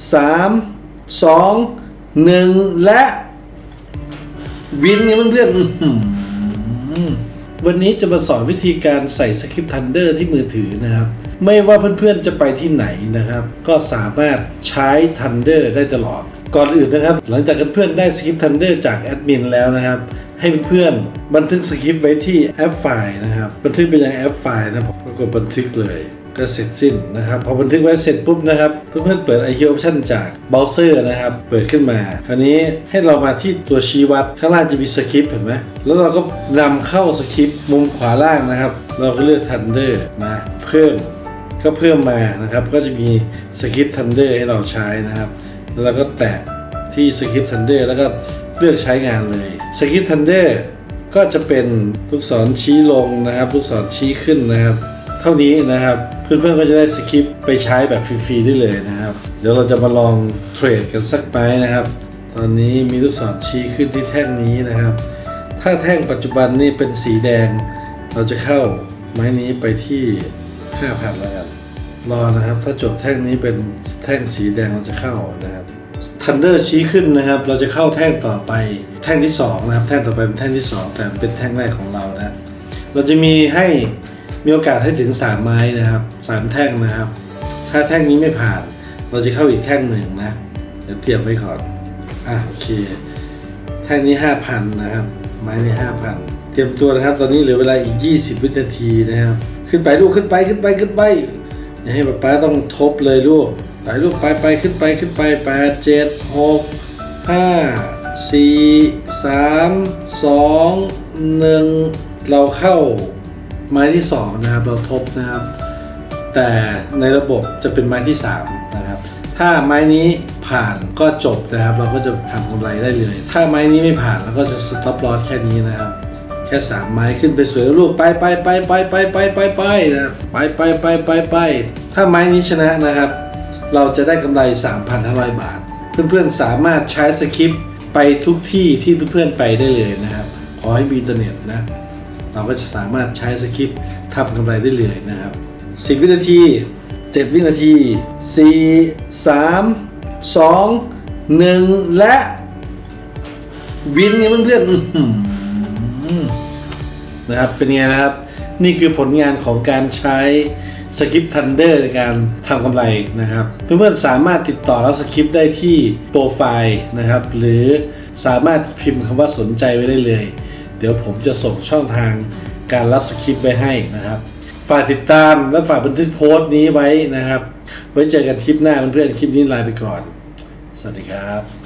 3 2 1 และวินเนี่ยเพื่อนๆวันนี้จะมาสอนวิธีการใส่สคริปต์ทันเดอร์ที่มือถือนะครับ ไม่ว่าเพื่อนๆจะไปที่ไหนนะครับ ก็สามารถใช้ทันเดอร์ได้ตลอด ก่อนอื่นนะครับ หลังจากเพื่อนๆได้สคริปต์ทันเดอร์จากแอดมินแล้วนะครับให้เพื่อนๆบันทึกสคริปต์ไว้ที่แอปไฟล์นะครับ บันทึกไปยังแอปไฟล์นะผมก็กดบันทึกเลย ก็เสร็จสิ้นนะครับ พอบันทึกไว้เสร็จปุ๊บนะครับ เพื่อนๆเปิด IQ Option จากเบราว์เซอร์นะครับ เปิดขึ้นมา คราวนี้ให้เรามาที่ตัวชี้วัดข้างล่างจะมีสคริปต์เห็นไหมแล้วเราก็นำเข้าสคริปต์มุมขวาล่างนะครับ เราก็เลือก Thunder มาเพิ่มก็เพิ่มมานะครับ ก็จะมีสคริปต์ Thunder ให้เราใช้นะครับ แล้วเราก็แตะที่สคริปต์ Thunder แล้วก็เลือกใช้งานเลยสคริปต์ Thunder ก็จะเป็นลูกศรชี้ลงนะครับ ลูกศรชี้ขึ้นนะครับ เท่านี้นะครับ เพื่อนๆก็จะได้สคริปต์ไปใช้แบบฟรีๆได้เลยนะครับ เดี๋ยวเราจะมาลองเทรดกันสักไม้นะครับ ตอนนี้มีลูกศรชี้ขึ้นที่แท่งนี้นะครับ ถ้าแท่งปัจจุบันนี่เป็นสีแดง เราจะเข้าไม้นี้ไปที่5,000แล้วกันรอนะครับ ถ้าจบแท่งนี้เป็นแท่งสีแดงเราจะเข้านะครับทันเดอร์ชี้ขึ้นนะครับ เราจะเข้าแท่งต่อไปแท่งที่สองนะครับ แท่งต่อไปเป็นแท่งที่สองแต่เป็นแท่งแรกของเรานะ เราจะมีให้ มีโอกาสให้ถึง 3 ไม้นะครับ 3 แท่งนะครับ ถ้าแท่งนี้ไม่ผ่าน เราจะเข้าอีกแท่งหนึ่งนะ เดี๋ยวเตรียมไว้ก่อน อะโอเค แท่งนี้ 5,000 นะครับ ไม้นี้5,000 เตรียมตัวนะครับ ตอนนี้เหลือเวลาอีก 20 วินาทีนะครับ ขึ้นไปลูกขึ้นไปขึ้นไปขึ้นไปอย่าให้ป๊าป๊าต้องทบเลยลูก ไปลูกไปไปขึ้นไปขึ้นไปแปดเจ็ดหกห้าสี่สามสองหนึ่งเราเข้า ไม้ที่สองนะครับเราทบนะครับ แต่ในระบบจะเป็นไม้ที่3นะครับถ้าไม้นี้ผ่านก็จบนะครับ เราก็จะทำกำไรได้เลย ถ้าไม้นี้ไม่ผ่านเราก็จะสต็อปลอสแค่นี้นะครับ แค่สามไม้ขึ้นไปสวยลูกไปไปไปไปไปไปไปไปนะไปไปไปไปไปถ้าไม้นี้ชนะนะครับ เราจะได้กำไร 3,500 บาท เพื่อนๆสามารถใช้สคริปต์ไปทุกที่ที่เพื่อนๆไปได้เลยนะครับ ขอให้มีอินเทอร์เน็ตนะ เราก็จะสามารถใช้สคริปต์ทำกำไรได้เลยนะครับ 10 วินาที 7 วินาที 4 3 2 1 และ วินเนี่ยเพื่อนๆนะครับเป็นไงนะครับ นี่คือผลงานของการใช้สคริปต์ทันเดอร์ในการทำกำไรนะครับ เพื่อนๆสามารถติดต่อรับสคริปต์ได้ที่โปรไฟล์นะครับ หรือสามารถพิมพ์คำว่าสนใจไว้ได้เลย เดี๋ยวผมจะส่งช่องทางการรับสคริปต์ไว้ให้นะครับ ฝากติดตามและฝากบันทึกโพสต์นี้ไว้นะครับ ไว้เจอกันคลิปหน้าเพื่อนๆคลิปนี้ลาไปก่อน สวัสดีครับ